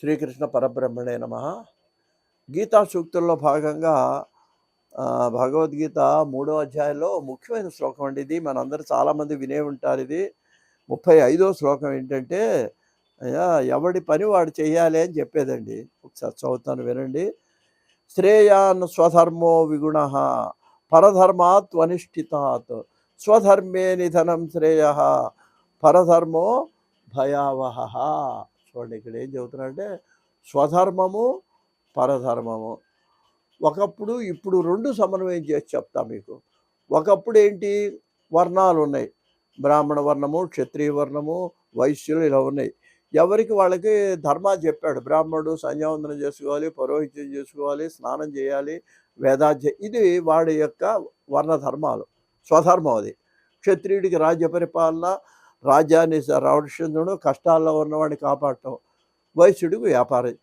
శ్రీకృష్ణ పరబ్రహ్మణే నమ. గీతా సూక్తుల్లో భాగంగా భగవద్గీత మూడో అధ్యాయంలో ముఖ్యమైన శ్లోకం అండి ఇది. మనందరూ చాలామంది వినే ఉంటారు ఇది. ముప్పై ఐదో శ్లోకం ఏంటంటే అయ్యా ఎవడి పని వాడు చేయాలి అని చెప్పేదండి. ఒకసారి చదువుతాను వినండి. శ్రేయాన్ స్వధర్మో విగుణ పరధర్మాత్ అనిష్ఠితాత్ స్వధర్మే నిధనం శ్రేయ పరధర్మో భయావహ. చూడండి ఇక్కడ ఏం చెబుతున్నారంటే స్వధర్మము పరధర్మము. ఒకప్పుడు ఇప్పుడు రెండు సమన్వయం చేసి చెప్తా మీకు. ఒకప్పుడు ఏంటి? వర్ణాలు ఉన్నాయి. బ్రాహ్మణ వర్ణము క్షత్రియ వర్ణము వైశ్యులు ఇలా ఉన్నాయి. ఎవరికి వాళ్ళకి ధర్మాలు చెప్పాడు. బ్రాహ్మణుడు సంధ్యావందనం చేసుకోవాలి పౌరోహిత్యం చేసుకోవాలి స్నానం చేయాలి వేదాధ్య ఇది వాడి యొక్క వర్ణ ధర్మాలు స్వధర్మం అది. క్షత్రియుడికి రాజ్య పరిపాలన రాజ్యాన్ని రక్షించడం కష్టాల్లో ఉన్నవాడిని కాపాడటం వైశ్యుడికి వ్యాపారం.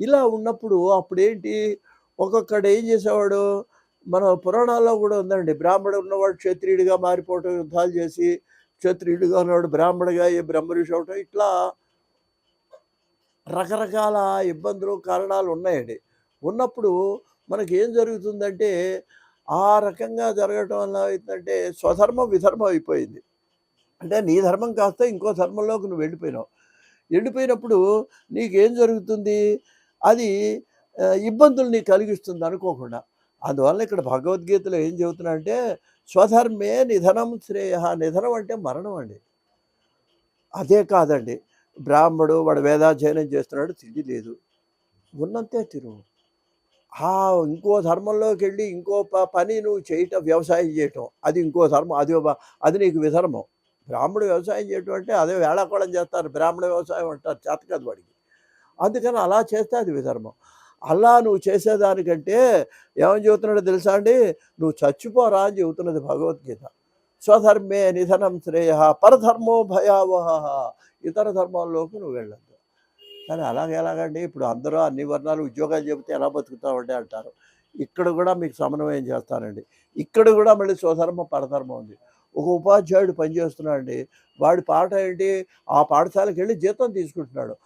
ఇలా ఉన్నప్పుడు అప్పుడేంటి? ఒక్కొక్కడు ఏం చేసేవాడు? మన పురాణాల్లో కూడా ఉందండి. బ్రాహ్మడు ఉన్నవాడు క్షత్రియుడిగా మారిపోవటం యుద్ధాలు చేసి క్షత్రియుడిగా ఉన్నవాడు బ్రాహ్మడిగా ఏ బ్రహ్మఋషి అవటం ఇట్లా రకరకాల ఇబ్బందులు కారణాలు ఉన్నాయండి. ఉన్నప్పుడు మనకి ఏం జరుగుతుందంటే ఆ రకంగా జరగటం వల్ల అవుతుందంటే స్వధర్మం విధర్మం అయిపోయింది. అంటే నీ ధర్మం కాస్త ఇంకో ధర్మంలోకి నువ్వు వెళ్ళిపోయినావు. వెళ్ళిపోయినప్పుడు నీకేం జరుగుతుంది? అది ఇబ్బందులు నీకు కలిగిస్తుంది అనుకోకుండా. అందువల్ల ఇక్కడ భగవద్గీతలో ఏం చెబుతున్నా అంటే స్వధర్మే నిధనం శ్రేయ నిధనం అంటే మరణం అండి. అదే కాదండి. బ్రాహ్మడు వాడు వేదాధ్యయనం చేస్తున్నాడు తిండి లేదు. ఉన్నంతే తిరువు ఆ ఇంకో ధర్మంలోకి వెళ్ళి ఇంకో ప- పని నువ్వు చేయటం వ్యవసాయం చేయటం అది ఇంకో ధర్మం అది అది నీకు విధర్మం. బ్రాహ్మడు వ్యవసాయం చేయటం అంటే అదే వేళాకోళం చేస్తారు. బ్రాహ్మణ వ్యవసాయం అంటారు. చేత కాదు వాడికి. అందుకని అలా చేస్తే అది విధర్మం. అలా నువ్వు చేసేదానికంటే ఏమని చెబుతున్నాడో తెలుసా అండి? నువ్వు చచ్చిపోరా అని చెబుతున్నది భగవద్గీత. స్వధర్మే నిధనం శ్రేయ పరధర్మో భయావహ. ఇతర ధర్మాల్లోకి నువ్వు వెళ్ళద్దు. కానీ అలాగే ఎలాగండి? ఇప్పుడు అందరూ అన్ని వర్ణాలు ఉద్యోగాలు చెబితే ఎలా బతుకుతామండి అంటారు. ఇక్కడ కూడా మీకు సమన్వయం చేస్తానండి. ఇక్కడ కూడా మళ్ళీ స్వధర్మ పరధర్మం ఉంది. ఒక ఉపాధ్యాయుడు పనిచేస్తున్నాడండి. వాడి పాట ఏంటి? ఆ పాఠశాలకు వెళ్ళి జీతం తీసుకుంటున్నాడు.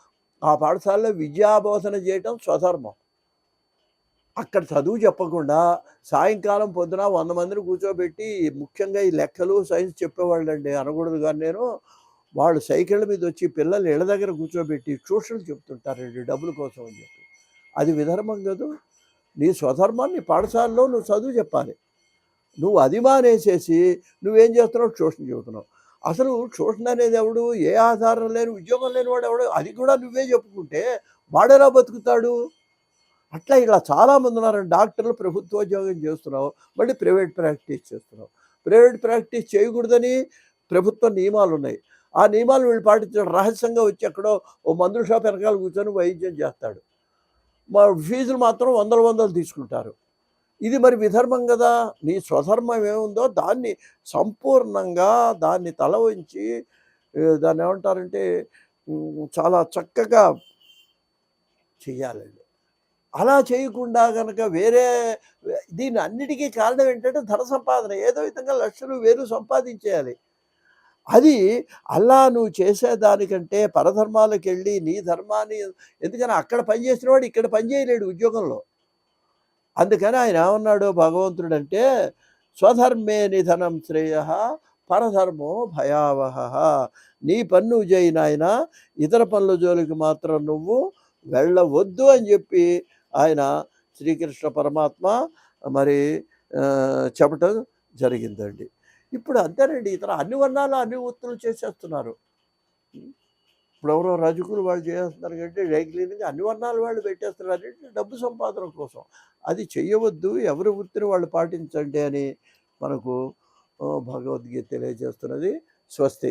ఆ పాఠశాలలో విద్యాబోధన చేయటం స్వధర్మం. అక్కడ చదువు చెప్పకుండా సాయంకాలం పొద్దున వంద మందిని కూర్చోబెట్టి ముఖ్యంగా ఈ లెక్కలు సైన్స్ చెప్పేవాళ్ళండి అనకూడదు కానీ నేను. వాళ్ళు సైకిళ్ళ మీద వచ్చి పిల్లలు ఇళ్ళ దగ్గర కూర్చోబెట్టి ట్యూషన్లు చెప్తుంటారండి డబ్బుల కోసం అని చెప్పి. అది విధర్మం కాదు? నీ స్వధర్మాన్ని పాఠశాలలో నువ్వు చదువు చెప్పాలి. నువ్వు అది మానేసేసి నువ్వేం చేస్తున్నావు? ట్యూషన్ చెబుతున్నావు అసలు ట్యూషన్ అనేది ఎవడు? ఏ ఆధారం లేని ఉద్యోగం లేనివాడు ఎవడు? అది కూడా నువ్వే చెప్పుకుంటే వాడెలా బతుకుతాడు? అట్లా ఇలా చాలామంది ఉన్నారండి డాక్టర్లు ప్రభుత్వోద్యోగం చేస్తున్నావు మళ్ళీ ప్రైవేట్ ప్రాక్టీస్ చేస్తున్నావు. ప్రైవేట్ ప్రాక్టీస్ చేయకూడదని ప్రభుత్వ నియమాలు ఉన్నాయి. ఆ నియమాలు వీళ్ళు పాటించడం రహస్యంగా వచ్చి ఎక్కడో ఓ మందుల షాప్ వెనకాల కూర్చొని వైద్యం చేస్తాడు. మా ఫీజులు మాత్రం వందల వందలు తీసుకుంటారు. ఇది మరి విధర్మం కదా. నీ స్వధర్మం ఏముందో దాన్ని సంపూర్ణంగా దాన్ని తల వంచి దాన్ని ఏమంటారంటే చాలా చక్కగా చెయ్యాలండి. అలా చేయకుండా కనుక వేరే దీని అన్నిటికీ కారణం ఏంటంటే ధన సంపాదన. ఏదో విధంగా లక్షలు వేరు సంపాదించేయాలి. అది అలా నువ్వు చేసేదానికంటే పరధర్మాలకు వెళ్ళి నీ ధర్మాన్ని ఎందుకని అక్కడ పనిచేసిన వాడు ఇక్కడ పని చేయలేడు ఉద్యోగంలో. అందుకని ఆయన ఏమన్నాడు? భగవంతుడు అంటే స్వధర్మే నిధనం శ్రేయ పరధర్మో భయావహ. నీ పన్ను చేయి నాయన ఇతర పనుల జోలికి మాత్రం నువ్వు వెళ్ళవద్దు అని చెప్పి ఆయన శ్రీకృష్ణ పరమాత్మ మరి చెప్పటం జరిగిందండి. ఇప్పుడు అంతేనండి ఇతర అన్ని వర్ణాలు అన్ని ఉత్తులు చేసేస్తున్నారు. ఇప్పుడు ఎవరో రజకులు వాళ్ళు చేస్తున్నారు కంటే డై క్లీనింగ్ అన్ని వర్ణాలు వాళ్ళు పెట్టేస్తున్నారు అంటే డబ్బు సంపాదన కోసం. అది చేయవద్దు ఎవరి వృత్తిని వాళ్ళు పాటించండి అని మనకు భగవద్గీత తెలియజేస్తున్నది. స్వస్తి.